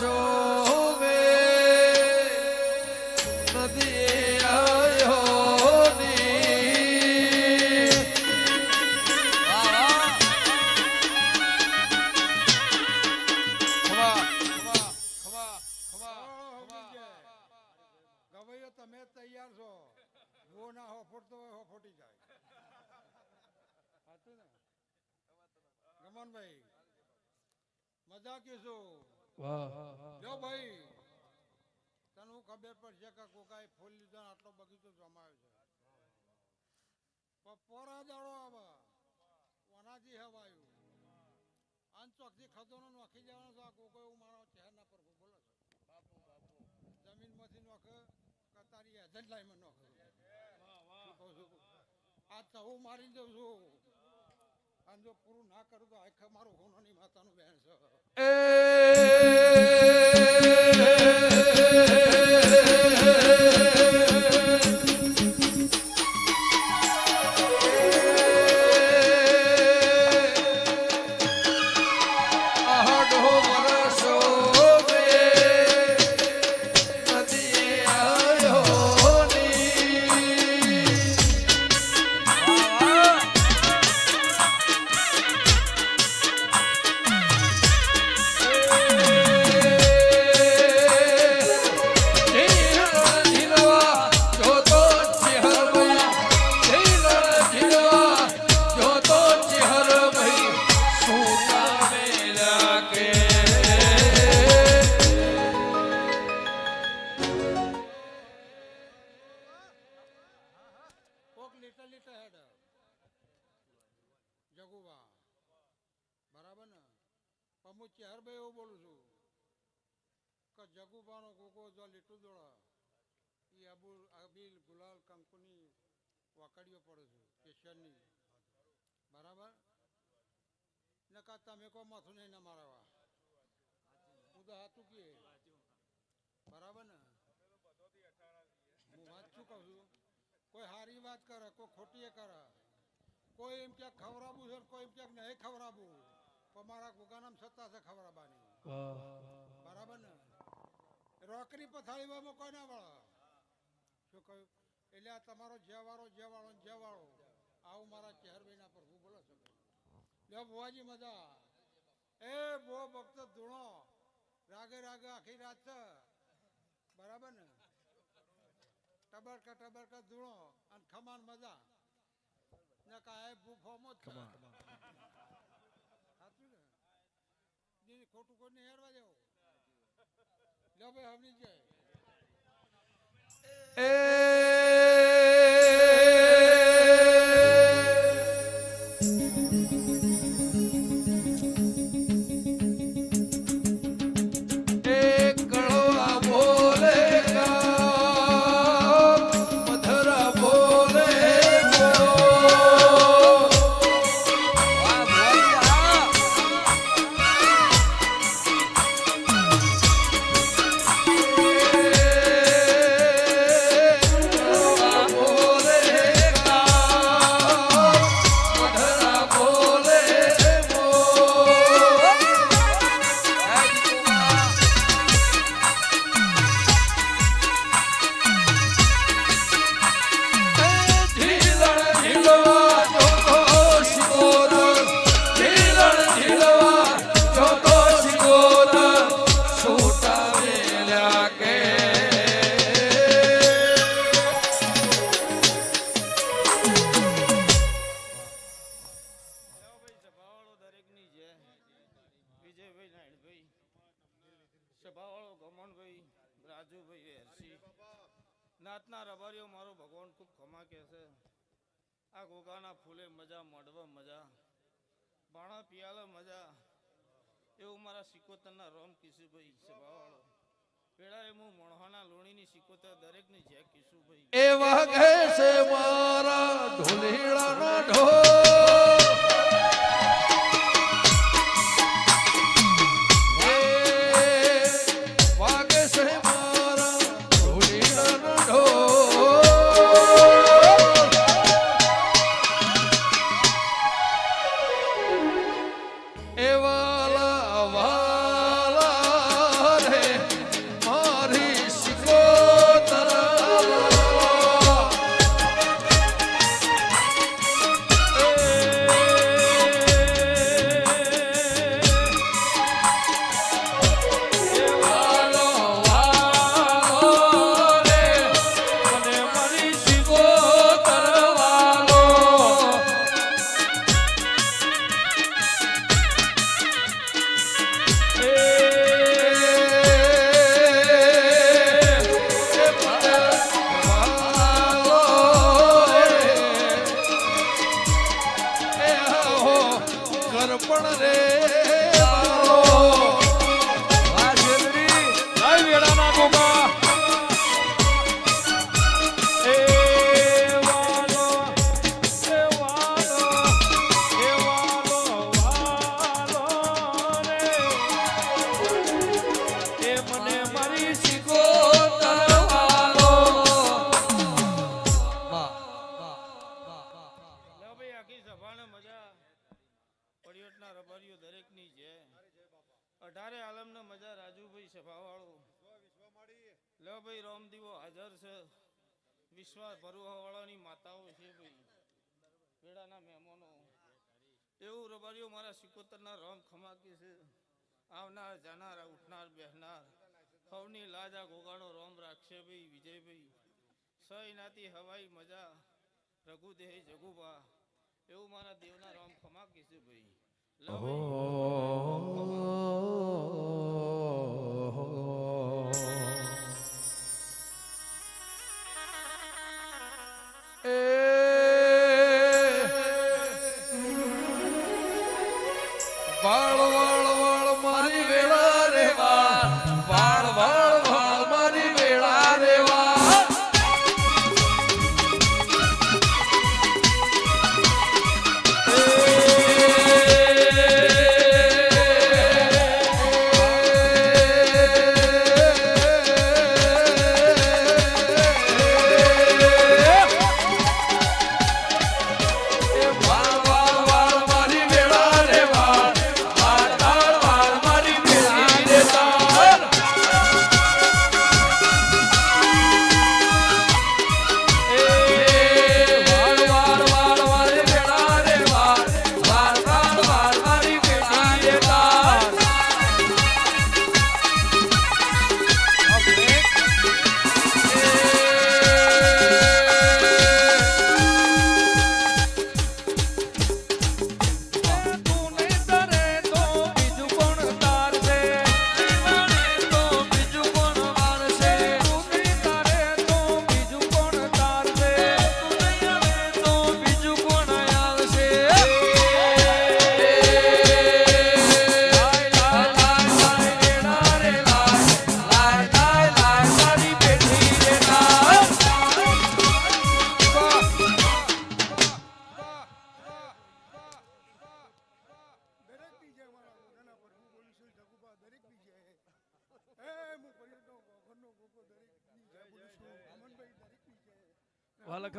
so ખબર પડશે કે કોકાએ ફૂલ લીધો આટલો બગીચો જમાયો છે. પોરા દાડો આવે, ઓનાથી હવાયું. આન ચોકથી ખતોનો નોખી જવાનો છો, આ કોકો એવું મારો ચહેરના પર બોલો છો. જમીનમાંથી નોખે, કે તારી એજન્ટ લાઈનમાં નોખે. આ તો હું મારી દઉં છું. અને જો પૂરું ના કરું તો આખે મારું હોનાની માતાનું બેન છે. લીટર હેડ જગુબા બરાબર ને? હું ચેહરભાઈ એવું બોલું છું. કે જગુબાનો કોકો જો લીટું દોડા, એ અબુલ અબીલ ગુલાલ, કંકુની વાકડીઓ પડે છે, કેશરની. બરાબર? ને કા તમે કો માથું નહીં ના મારાવા. હું તો હાથું કે બરાબર ને? હું વાત કહું છું? કોઈ સારી વાત કરે કોઈ ખોટી કરે. કોઈ એમ ક્યાંક ખવડાવવું છે કોઈ એમ ક્યાંક નહીં ખવડાવવું પણ મારા ગુગાનામ સત્તા છે ખવડાવવાની. બરાબર ને? રોકરી પથાળીમાં કોઈ ના વળે. શું કહ્યું? એટલે આ તમારો જેવાળો જેવાળો જેવાળો. આવું મારા ચહેરભાઈના પર હું બોલો છો લ્યો બોવાજી મજા. એ બો ભક્ત ધૂણો. રાગે રાગે આખી રાત છે. બરાબર ને? ટબરકા ટબરકા ધૂણો અને ખમાન મજા. ને કાંઈ ભૂખો મોત સાચું ને? ખોટું કોઈને હેરવા દેવો? લો ભાઈ હમની જાય. નાતના રબારીઓ મારો ભગવાન ખૂબ ખમા કહેશે આ ગોગાના ફૂલે મજા મોઢવા મજા ભાણા પિયાલે મજા, એવું મારા સિકોતરના રોમ કિશુભાઈ સભાવાળો પેડાએ હું મણહાના લોણીની સિકોતર દરેકની જય કિશુભાઈ. એ વાગે છે, મારા ઢોલીડાના ઢોલ પણ અઢારે આલમના મજા રાજુભાઈ સભાવાળો. લે ભાઈ રામદીવો હાજર છે. વિશ્વાસ ભરવાવાળાની માતાઓ છે ભાઈ. વેડાના મહેમાનો. એવું રબારીઓ મારા સિકોતરના રામ ખમાકી છે. આવનાર, જાનાર, ઉઠનાર, બેહનાર. હવની લાજા ગોગાડો રોમ રાખશે ભાઈ, વિજયભાઈ. સહી નાતી હવાઈ મજા, રઘુદેહ જગુભા. એવું મારા દેવના રામ ખમાકી છે ભાઈ. લો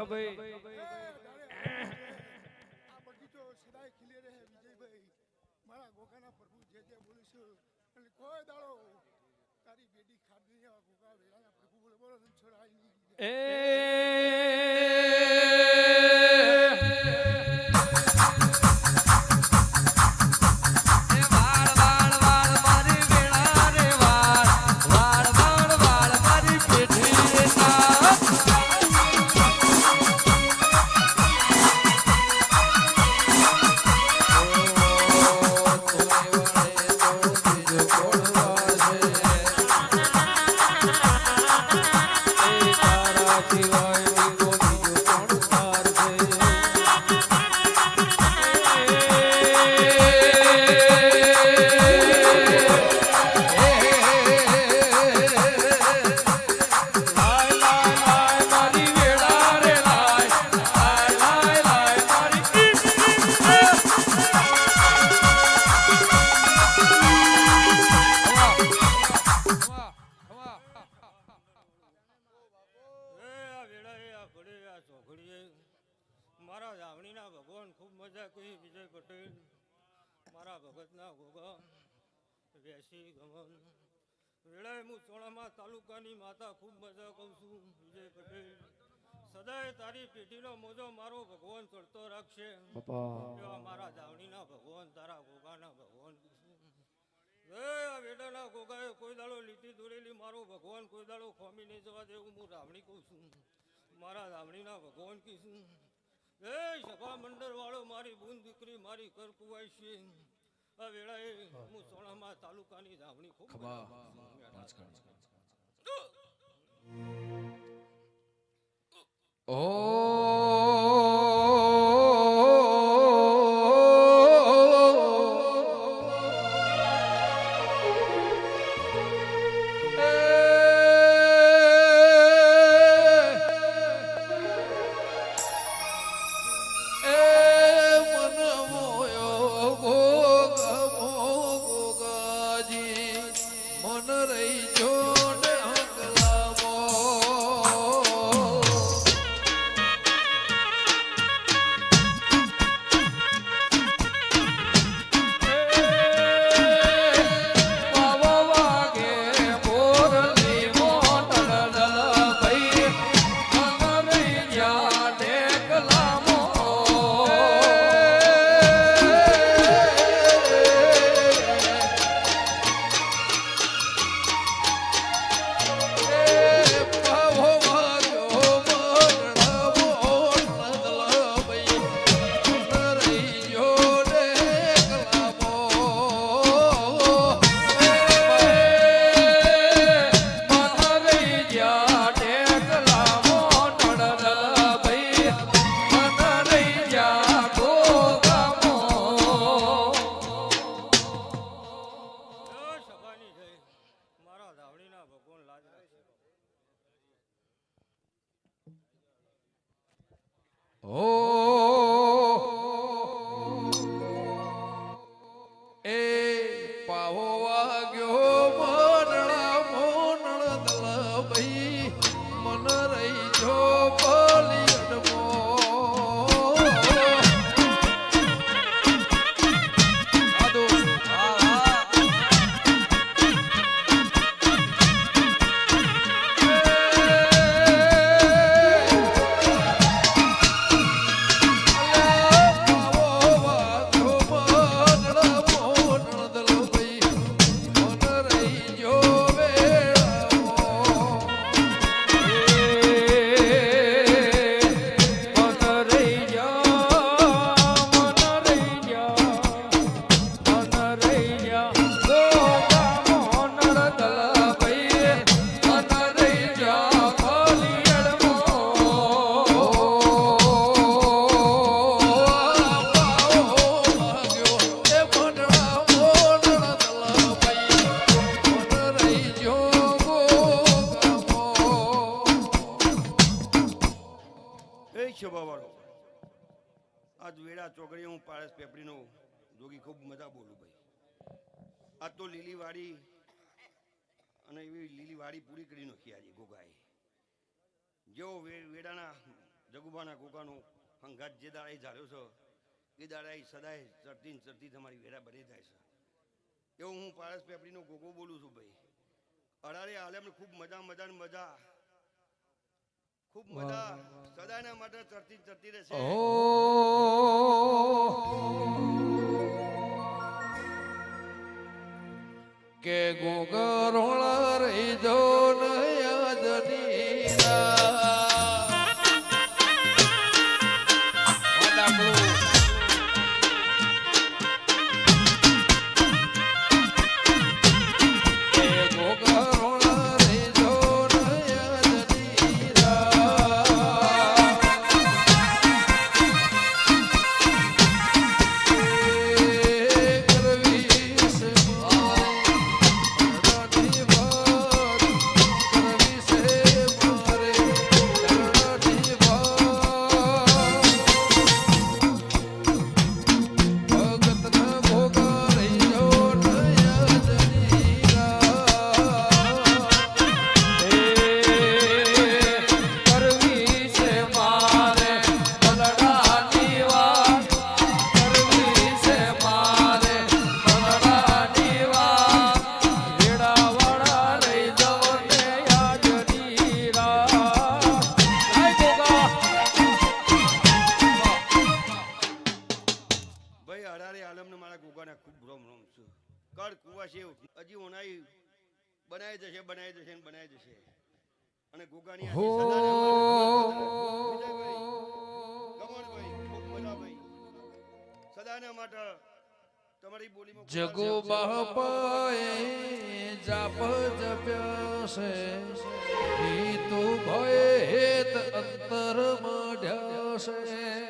વાલખાભાઈ આ બગીચો સદાય ખીલે રહે વિજયભાઈ. મારા ગોગાના પ્રભુ જે જે બોલું છું. અને કોઈ દાડો તારી બેટી ખાડી ગોકા ગોગા વેળાના પ્રભુ બોલે બોલો છોડાય નહીં. એ તાલુકાની માતા ખૂબ મજા કહું છું વિજય પટેલ. સદાય તારી પેઢીનો મોજો મારો ભગવાન ચડતો રાખશે. એવા મારા જાવણીના ભગવાન તારા ગોગાના ભગવાન. આ વેડાના ગોગાએ કોઈ દાડો લીટી દોરેલી મારો ભગવાન કોઈ દાડો ખોમી નહીં જવા દેવું હું રાવણી કહું છું. મારા રાવણીના ભગવાન કહીશું એ સભા મંડળ વાળો મારી બૂન દીકરી મારી કર કુવાય છે. આ વેળાએ હું સોણામાં તાલુકાની રાવણી ખૂબ 哦。આજ વેડા ચોકડી હું પારસ પેપડીનો જોગી ખૂબ મજા બોલું ભાઈ. આ તો લીલી વાડી અને એવી લીલી વાડી પૂરી કરી નાખી આજે ગોગાએ. જેવો વેડાના જગુબાના ગોગાનો હંગાત જે દાડે ઝાલ્યો છે એ દાડે સદાય ચડતી ચડતી તમારી વેડા બની જાય છે. એવું હું પારસ પેપડીનો ગોગો બોલું છું ભાઈ. અડારે આલેમ ખૂબ મજા મજા ને મજા. ખૂબ મજા. સદાયના માટે ચડતી ચડતી રહેશે. અડારે આલમને મારા ગોગાના ખૂબ રોમ રોમ છું. કડ કુવા છે હજી ઓનાઈ બનાવી જશે બનાવી જશે ને બનાવી જશે. અને ગોગાની. સદાને માટે તમારી બોલીમાં જગો. બાપાએ જાપ જપ્યા છે. ઈ તો ભય હેત અંતર મઢ્યા છે.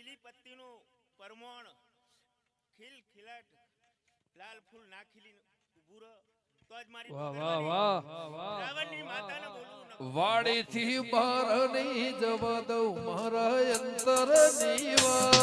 લીલી પત્તીનું પરમોણ ખીલ ખીલાટ લાલ ફૂલ નાખી ઉભું રહો. તો જ મારી વાહ વાહ વાહ રાવણની માતાને બોલવું વાડીથી બહાર નહીં જવા દઉં મારા અંતરની વાત.